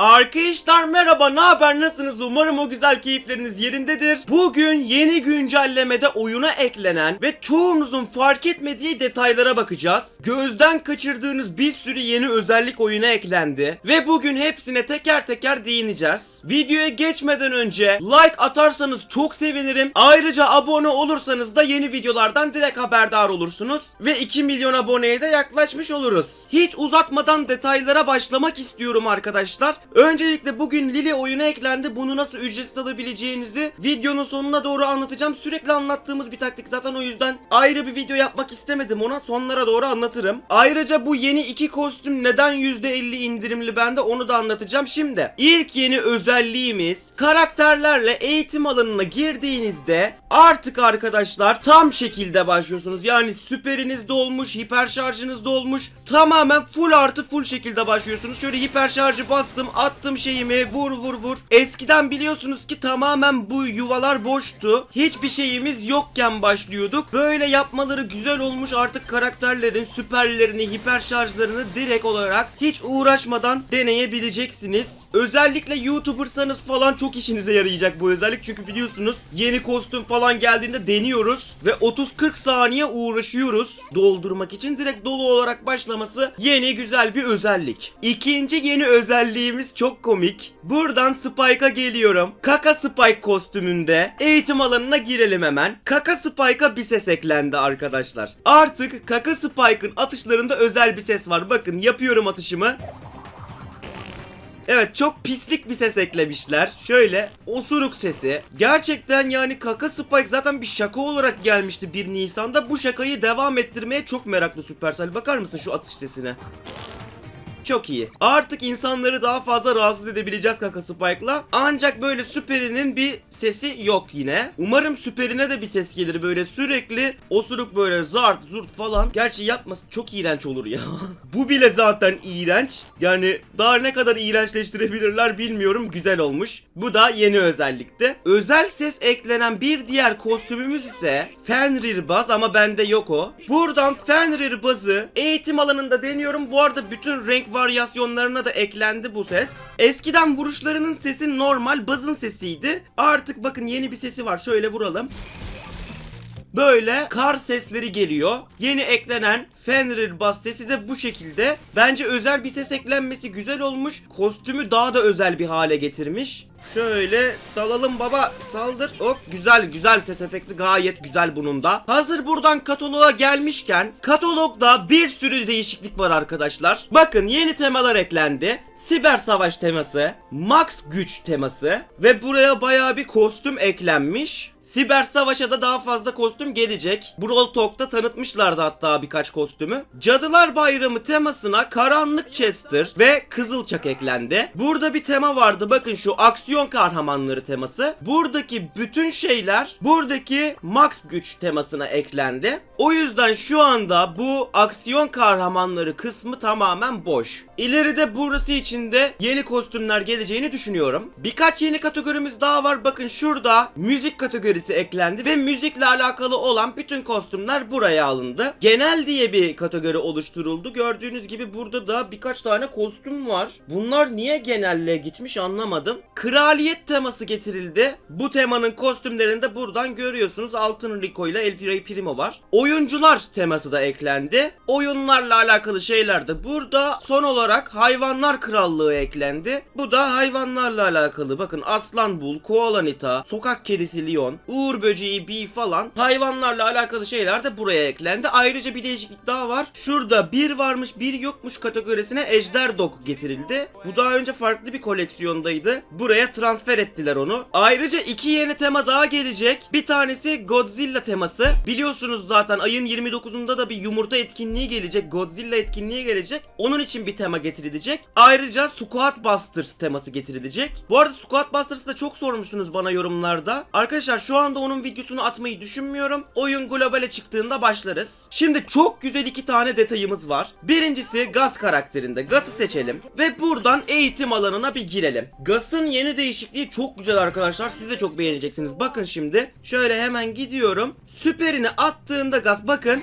Arkadaşlar merhaba ne haber nasılsınız umarım o güzel keyifleriniz yerindedir. Bugün yeni güncellemede oyuna eklenen ve çoğunuzun fark etmediği detaylara bakacağız. Gözden kaçırdığınız bir sürü yeni özellik oyuna eklendi ve bugün hepsine teker teker değineceğiz. Videoya geçmeden önce like atarsanız çok sevinirim. Ayrıca abone olursanız da yeni videolardan direkt haberdar olursunuz ve 2 milyon aboneye de yaklaşmış oluruz. Hiç uzatmadan detaylara başlamak istiyorum arkadaşlar. Öncelikle bugün Lili oyuna eklendi. Bunu nasıl ücretsiz alabileceğinizi videonun sonuna doğru anlatacağım. Sürekli anlattığımız bir taktik zaten o yüzden ayrı bir video yapmak istemedim ona. Sonlara doğru anlatırım. Ayrıca bu yeni iki kostüm neden %50 indirimli bende onu da anlatacağım. Şimdi ilk yeni özelliğimiz karakterlerle eğitim alanına girdiğinizde artık arkadaşlar tam şekilde başlıyorsunuz. Yani süperiniz de olmuş, hiper şarjınız da olmuş. Tamamen full artı full şekilde başlıyorsunuz. Şöyle hiper şarjı bastım, attım şeyimi, vur vur vur. Eskiden biliyorsunuz ki tamamen bu yuvalar boştu. Hiçbir şeyimiz yokken başlıyorduk. Böyle yapmaları güzel olmuş artık karakterlerin süperlerini, hiper şarjlarını direkt olarak hiç uğraşmadan deneyebileceksiniz. Özellikle YouTuber'sanız falan çok işinize yarayacak bu özellik. Çünkü biliyorsunuz yeni kostüm falan geldiğinde deniyoruz ve 30-40 saniye uğraşıyoruz doldurmak için. Direkt dolu olarak başlaması yeni güzel bir özellik. İkinci yeni özelliğimiz çok komik. Buradan Spike'a geliyorum. Kaka Spike kostümünde eğitim alanına girelim hemen. Kaka Spike'a bir ses eklendi arkadaşlar. Artık Kaka Spike'ın atışlarında özel bir ses var. Bakın yapıyorum atışımı. Evet çok pislik bir ses eklemişler. Şöyle osuruk sesi. Gerçekten yani Kaka Spike zaten bir şaka olarak gelmişti 1 Nisan'da. Bu şakayı devam ettirmeye çok meraklı Supercell. Bakar mısın şu atış sesine? Çok iyi. Artık insanları daha fazla rahatsız edebileceğiz Kaka Spike'la. Ancak böyle süperinin bir sesi yok yine. Umarım süperine de bir ses gelir böyle sürekli osuruk böyle zart zurt falan. Gerçi yapması çok iğrenç olur ya. Bu bile zaten iğrenç. Yani daha ne kadar iğrençleştirebilirler bilmiyorum. Güzel olmuş. Bu da yeni özellikti. Özel ses eklenen bir diğer kostümümüz ise Fenrir Baz ama bende yok o. Buradan Fenrir Baz'ı eğitim alanında deniyorum. Bu arada bütün renk varyasyonlarına da eklendi bu ses. Eskiden vuruşlarının sesi normal bazın sesiydi. Artık bakın yeni bir sesi var. Şöyle vuralım. Böyle kar sesleri geliyor. Yeni eklenen Fenrir bas sesi de bu şekilde. Bence özel bir ses eklenmesi güzel olmuş. Kostümü daha da özel bir hale getirmiş. Şöyle dalalım baba saldır. Hop güzel güzel ses efekti gayet güzel bunun da. Hazır buradan kataloğa gelmişken katalogda bir sürü değişiklik var arkadaşlar. Bakın yeni temalar eklendi. Siber savaş teması, max güç teması ve buraya baya bir kostüm eklenmiş. Siber Savaş'a da daha fazla kostüm gelecek. Brawl Talk'ta tanıtmışlardı hatta birkaç kostümü. Cadılar Bayramı temasına Karanlık Chester ve Kızılçak eklendi. Burada bir tema vardı bakın şu aksiyon kahramanları teması. Buradaki bütün şeyler buradaki Max güç temasına eklendi. O yüzden şu anda bu aksiyon kahramanları kısmı tamamen boş. İleride burası içinde yeni kostümler geleceğini düşünüyorum. Birkaç yeni kategorimiz daha var. Bakın şurada müzik kategorisi eklendi ve müzikle alakalı olan bütün kostümler buraya alındı. Genel diye bir kategori oluşturuldu. Gördüğünüz gibi burada da birkaç tane kostüm var. Bunlar niye genelle gitmiş anlamadım. Kraliyet teması getirildi. Bu temanın kostümlerini de buradan görüyorsunuz. Altın Rico ile El Primo Primo var. Oyuncular teması da eklendi. Oyunlarla alakalı şeyler de burada. Son olarak hayvanlar krallığı eklendi. Bu da hayvanlarla alakalı. Bakın aslan bul, koala nita, sokak kedisi Leon, uğur böceği Bee falan hayvanlarla alakalı şeyler de buraya eklendi. Ayrıca bir değişiklik daha var. Şurada bir varmış bir yokmuş kategorisine Ejder Dog getirildi. Bu daha önce farklı bir koleksiyondaydı. Buraya transfer ettiler onu. Ayrıca iki yeni tema daha gelecek. Bir tanesi Godzilla teması. Biliyorsunuz zaten ayın 29'unda da bir yumurta etkinliği gelecek. Godzilla etkinliği gelecek. Onun için bir tema getirilecek. Ayrıca Squad Busters teması getirilecek. Bu arada Squad Busters'ı da çok sormuşsunuz bana yorumlarda. Arkadaşlar şu anda onun videosunu atmayı düşünmüyorum. Oyun globale çıktığında başlarız. Şimdi çok güzel iki tane detayımız var. Birincisi Gaz karakterinde. Gaz'ı seçelim. Ve buradan eğitim alanına bir girelim. Gaz'ın yeni değişikliği çok güzel arkadaşlar. Siz de çok beğeneceksiniz. Bakın şimdi. Şöyle hemen gidiyorum. Süperini attığında Gaz bakın.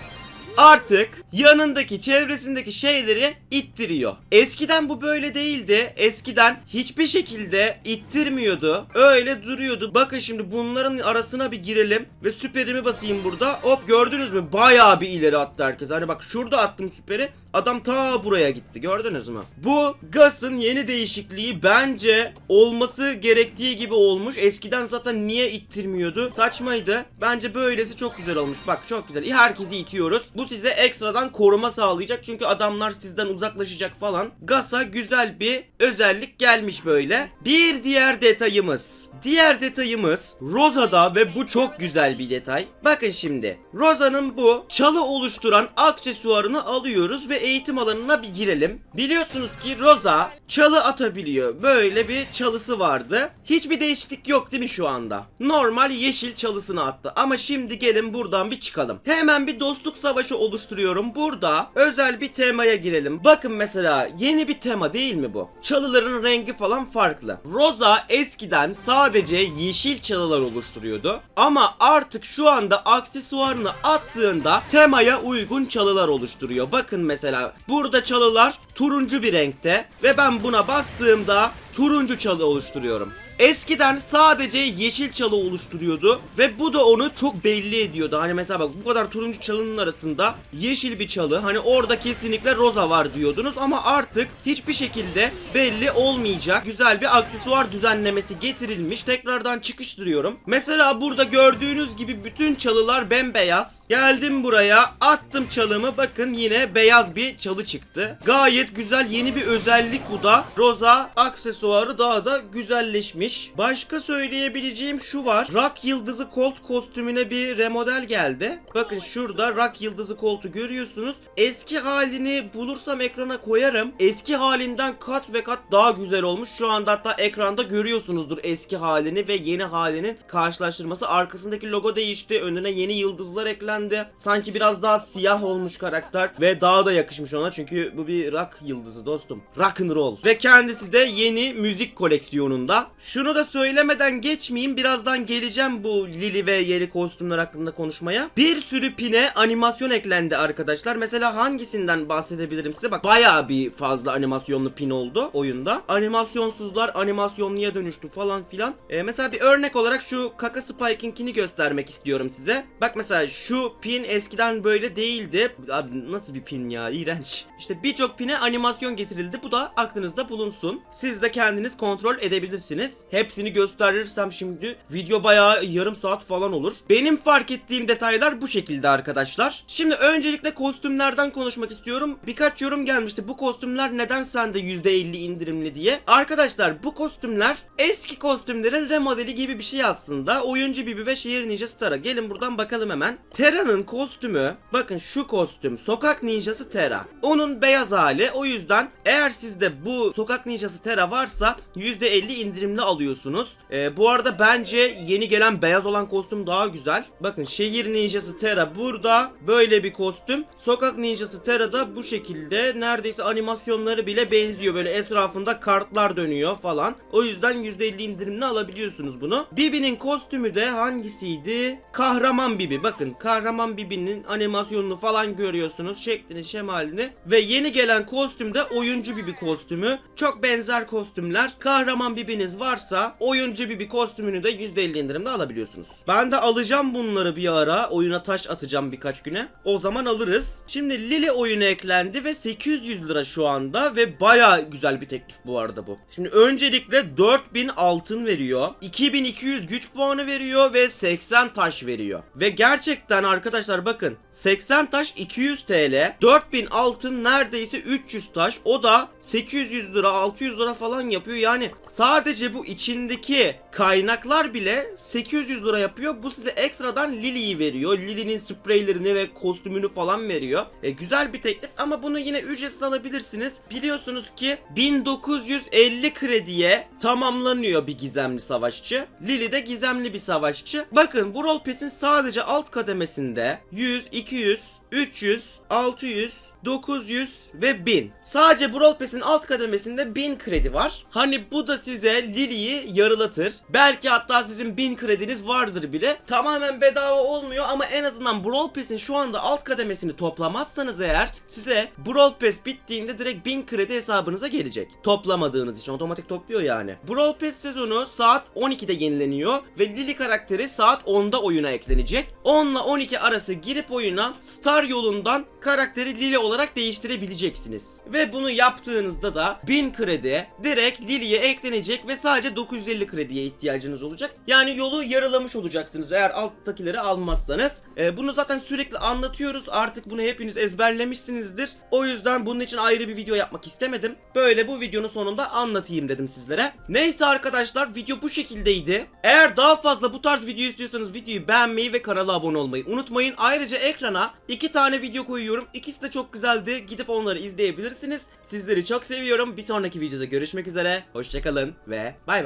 Artık yanındaki çevresindeki şeyleri ittiriyor. Eskiden bu böyle değildi. Eskiden hiçbir şekilde ittirmiyordu. Öyle duruyordu. Bakın şimdi bunların arasına bir girelim ve süperimi basayım burada. Hop gördünüz mü? Bayağı bir ileri attı herkes. Hani bak şurada attım süperi. Adam ta buraya gitti. Gördünüz mü? Bu Gas'ın yeni değişikliği bence olması gerektiği gibi olmuş. Eskiden zaten niye ittirmiyordu? Saçmaydı. Bence böylesi çok güzel olmuş. Bak çok güzel. Herkesi itiyoruz. Bu size ekstradan koruma sağlayacak. Çünkü adamlar sizden uzaklaşacak falan. Gas'a güzel bir özellik gelmiş böyle. Bir diğer detayımız. Diğer detayımız Rosa'da ve bu çok güzel bir detay. Bakın şimdi. Rosa'nın bu çalı oluşturan aksesuarını alıyoruz ve eğitim alanına bir girelim. Biliyorsunuz ki Rosa çalı atabiliyor. Böyle bir çalısı vardı. Hiçbir değişiklik yok değil mi şu anda? Normal yeşil çalısını attı. Ama şimdi gelin buradan bir çıkalım. Hemen bir dostluk savaşı oluşturuyorum. Burada özel bir temaya girelim. Bakın mesela yeni bir tema değil mi bu? Çalıların rengi falan farklı. Rosa eskiden sadece yeşil çalılar oluşturuyordu. Ama artık şu anda aksesuarını attığında temaya uygun çalılar oluşturuyor. Bakın mesela burada çalılar turuncu bir renkte ve ben buna bastığımda turuncu çalı oluşturuyorum. Eskiden sadece yeşil çalı oluşturuyordu ve bu da onu çok belli ediyordu. Hani mesela bak bu kadar turuncu çalının arasında yeşil bir çalı hani orada kesinlikle roza var diyordunuz ama artık hiçbir şekilde belli olmayacak. Güzel bir aksesuar düzenlemesi getirilmiş. Tekrardan çıkıştırıyorum. Mesela burada gördüğünüz gibi bütün çalılar bembeyaz. Geldim buraya attım çalımı bakın yine beyaz bir çalı çıktı. Gayet güzel yeni bir özellik bu da. Roza aksesuarı daha da güzelleşmiş. Başka söyleyebileceğim şu var. Rock Yıldızı Colt kostümüne bir remodel geldi. Bakın şurada Rock Yıldızı Colt'u görüyorsunuz. Eski halini bulursam ekrana koyarım. Eski halinden kat ve kat daha güzel olmuş. Şu anda hatta ekranda görüyorsunuzdur eski halini ve yeni halinin karşılaştırması. Arkasındaki logo değişti. Önüne yeni yıldızlar eklendi. Sanki biraz daha siyah olmuş karakter ve daha da yakışmış ona. Çünkü bu bir rock yıldızı dostum. Rock and. Ve kendisi de yeni müzik koleksiyonunda. Şunu da söylemeden geçmeyeyim. Birazdan geleceğim bu Lily ve yeni kostümler hakkında konuşmaya. Bir sürü pine animasyon eklendi arkadaşlar. Mesela hangisinden bahsedebilirim size? Bak bayağı bir fazla animasyonlu pin oldu oyunda. Animasyonsuzlar animasyonluya dönüştü falan filan. Ee, mesela bir örnek olarak şu Kaka Spike'inkini göstermek istiyorum size. Bak mesela şu pin eskiden böyle değildi. Abi nasıl bir pin ya? İğrenç. İşte birçok pine animasyon getirildi. Bu da aklınızda bulunsun. Siz de kendiniz kontrol edebilirsiniz. Hepsini gösterirsem şimdi video bayağı yarım saat falan olur. Benim fark ettiğim detaylar bu şekilde arkadaşlar. Şimdi öncelikle kostümlerden konuşmak istiyorum. Birkaç yorum gelmişti. Bu kostümler neden sende %50 indirimli diye. Arkadaşlar bu kostümler eski kostümlerin remodeli gibi bir şey aslında. Oyuncu Bibi ve Şehir Ninjası Tara. Gelin buradan bakalım hemen. Tera'nın kostümü bakın şu kostüm Sokak Ninjası Tera. Onun beyaz hali. O yüzden eğer sizde bu Sokak Ninjası Tera varsa %50 indirimli alıyorsunuz. Ee, bu arada bence yeni gelen beyaz olan kostüm daha güzel. Bakın Şehir Ninjası Tera burada böyle bir kostüm. Sokak Ninjası Tera da bu şekilde neredeyse animasyonları bile benziyor. Böyle etrafında kartlar dönüyor falan. O yüzden %50 indirimli alabiliyorsunuz bunu. Bibi'nin kostümü de hangisiydi? Kahraman Bibi. Bakın Kahraman Bibi'nin animasyonunu falan görüyorsunuz. Şeklini, şemalini. Ve yeni gelen kostüm de oyuncu Bibi kostümü. Çok benzer kostümler. Kahraman Bibi'niz varsa oyuncu Bibi kostümünü de %50 indirimde alabiliyorsunuz. Ben de alacağım bunları bir ara. Oyuna taş atacağım birkaç güne. O zaman alırız. Şimdi Lily oyunu eklendi ve 800 lira şu anda ve baya güzel bir teklif bu arada bu. Şimdi öncelikle 4000 altın veriyor. 2200 güç puanı veriyor ve 80 taş veriyor. Ve gerçekten arkadaşlar bakın 80 taş 200 TL. 4000 altın neredeyse 300 taş. O da 800 lira 600 lira falan yapıyor. Yani sadece bu içindeki kaynaklar bile 800 lira yapıyor. Bu size ekstradan Lily'yi veriyor. Lily'nin spreylerini ve kostümünü falan veriyor. E, güzel bir teklif ama bunu yine ücretsiz alabilirsiniz. Biliyorsunuz ki 1950 krediye tamamlanıyor bir gizemli savaşçı. Lily de gizemli bir savaşçı. Bakın bu rol Pass'in sadece alt kademesinde 100, 200, 300, 600, 900 ve 1000. Sadece Brawl Pass'in alt kademesinde 1000 kredi var. Hani bu da size Lily Lily'yi yarılatır. Belki hatta sizin 1000 krediniz vardır bile. Tamamen bedava olmuyor ama en azından Brawl Pass'in şu anda alt kademesini toplamazsanız eğer size Brawl Pass bittiğinde direkt 1000 kredi hesabınıza gelecek. Toplamadığınız için otomatik topluyor yani. Brawl Pass sezonu saat 12'de yenileniyor ve Lily karakteri saat 10'da oyuna eklenecek. 10 ile 12 arası girip oyuna Star yolundan karakteri Lily olarak değiştirebileceksiniz. Ve bunu yaptığınızda da 1000 kredi direkt Lily'ye eklenecek ve sadece 950 krediye ihtiyacınız olacak. Yani yolu yarılamış olacaksınız eğer alttakileri almazsanız. Ee, bunu zaten sürekli anlatıyoruz. Artık bunu hepiniz ezberlemişsinizdir. O yüzden bunun için ayrı bir video yapmak istemedim. Böyle bu videonun sonunda anlatayım dedim sizlere. Neyse arkadaşlar video bu şekildeydi. Eğer daha fazla bu tarz video istiyorsanız videoyu beğenmeyi ve kanala abone olmayı unutmayın. Ayrıca ekrana iki tane video koyuyorum. İkisi de çok güzeldi. Gidip onları izleyebilirsiniz. Sizleri çok seviyorum. Bir sonraki videoda görüşmek üzere. Hoşçakalın ve bay